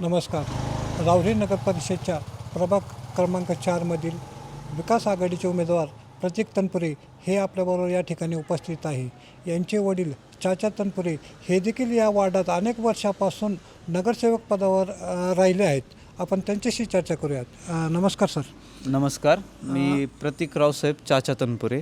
नमस्कार. रावरी नगर परिषदच्या प्रभाग क्रमांक चारमधील विकास आघाडीचे उमेदवार प्रतीक तनपुरे हे आपल्याबरोबर या ठिकाणी उपस्थित आहे. यांचे वडील चाचा तनपुरे हे देखील या वार्डात अनेक वर्षापासून नगरसेवक पदावर अ, राहिले आहेत. आपण त्यांच्याशी चर्चा करूयात. अ, नमस्कार सर. नमस्कार. मी प्रतीक रावसाहेब चाचा तनपुरे.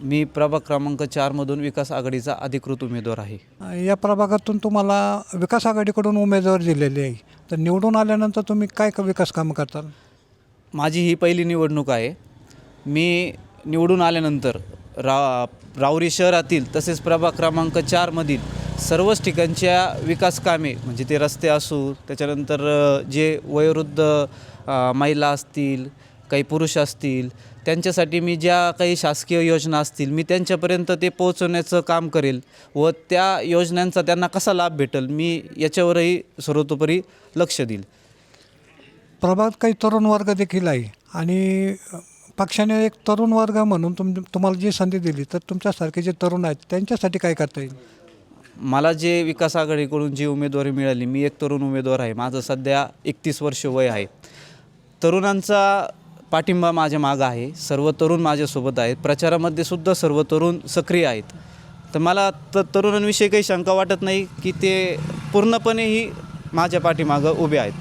मी प्रभाग क्रमांक चारमधून विकास आघाडीचा अधिकृत उमेदवार आहे. या प्रभागातून तुम्हाला विकास आघाडीकडून उमेदवार दिलेले आहे. तर निवडून आल्यानंतर तुम्ही काय क- विकास कामं करताल? माझी ही पहिली निवडणूक आहे. मी निवडून आल्यानंतर रा रावरी शहरातील तसेच प्रभाग क्रमांक चारमधील सर्वच ठिकाणच्या विकास कामे म्हणजे ते रस्ते असू त्याच्यानंतर जे वयोवृद्ध महिला असतील काही पुरुष असतील त्यांच्यासाठी मी ज्या काही शासकीय योजना असतील मी त्यांच्यापर्यंत ते पोहोचवण्याचं काम करेल व त्या योजनांचा त्यांना कसा लाभ भेटेल मी याच्यावरही सर्वतोपरी लक्ष देईल. प्रभात काही तरुण वर्ग देखील आहे आणि पक्षाने एक तरुण वर्ग म्हणून तुम तुम्हाला जी संधी दिली तर तुमच्यासारखे जे तरुण आहेत त्यांच्यासाठी काय करता येईल? मला जे विकास आघाडीकडून जी उमेदवारी मिळाली मी एक तरुण उमेदवार आहे माझं सध्या एकतीस वर्ष वय आहे. तरुणांचा पाठिंबा माझ्या मागं आहे. सर्व तरुण माझ्यासोबत आहेत. प्रचारामध्ये सुद्धा सर्व तरुण सक्रिय आहेत. तर मला त तरुणांविषयी काही शंका वाटत नाही की ते पूर्णपणेही माझ्या पाठीमागं उभे आहेत.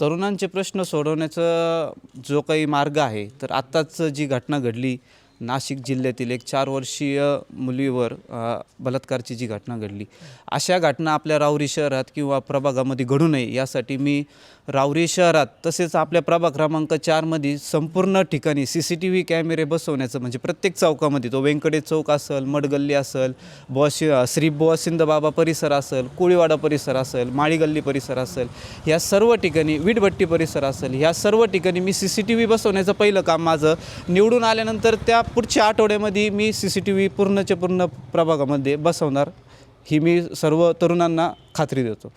तरुणांचे प्रश्न सोडवण्याचा जो काही मार्ग आहे तर आत्ताच जी घटना घडली नाशिक जिल्ह्यातील एक चार वर्षीय मुलीवर बलात्काराची बलात्कारची जी घटना घडली. अशा घटना आपल्या रावरी शहरात किंवा प्रभागामध्ये घडू नये यासाठी मी रावरी शहरात तसेच आपल्या प्रभाग क्रमांक चारमध्ये संपूर्ण ठिकाणी सी सी टी व्ही कॅमेरे बसवण्याचं म्हणजे प्रत्येक चौकामध्ये तो व्यंकटेश चौक असेल मडगल्ली असेल बॉस श्री बुवासिंद बाबा परिसर असेल कोळीवाडा परिसर असेल माळीगल्ली परिसर असेल या सर्व ठिकाणी वीटभट्टी परिसर असेल ह्या सर्व ठिकाणी मी सी सी टी व्ही बसवण्याचं पहिलं काम माझं निवडून आल्यानंतर त्या पुढच्या आठवड्यामध्ये मी सी सी टी व्ही पूर्णच्या पूर्ण प्रभागामध्ये बसवणार ही मी सर्व तरुणांना खात्री देतो.